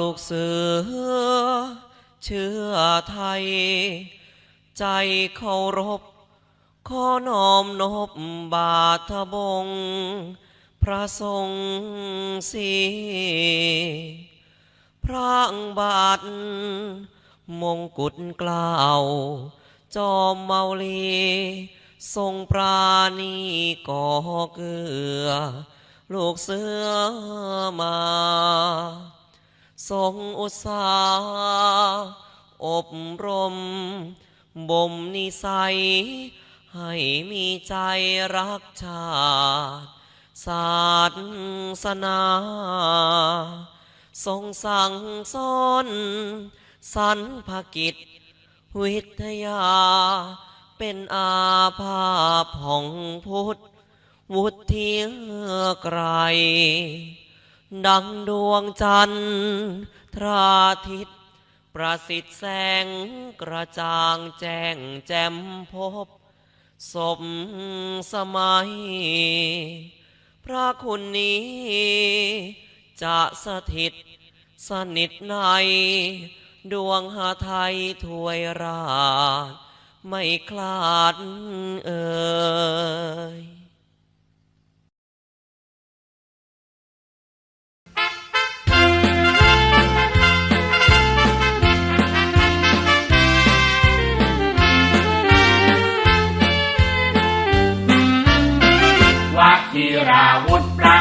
ลูกเสือ เชื่อไทย ใจเคารพ ขอน้อมนบบาทบง พระทรงสีพระบาท มงกุฎกล้าว จอมเมาลีทรงปราณีก่อเกลือ ลูกเสือมา ทรงอุตสาหอบรม บ่มนิสัย ให้มีใจรักชาติศาสนา ทรงสั่งสอนสรรพกิจ วิทยา เป็นอาภาพของพุทธ วุฒิไกร ดังดวงจันทร์ทราทิต ประสิทธิ์แสงกระจ่างแจ้งแจ่มพบ สมสมัย พระคุณนี้ จะสถิตสนิทใน ดวงหาไทยถวยราช ไม่คลาดเอ่ย ธีราวุธพระ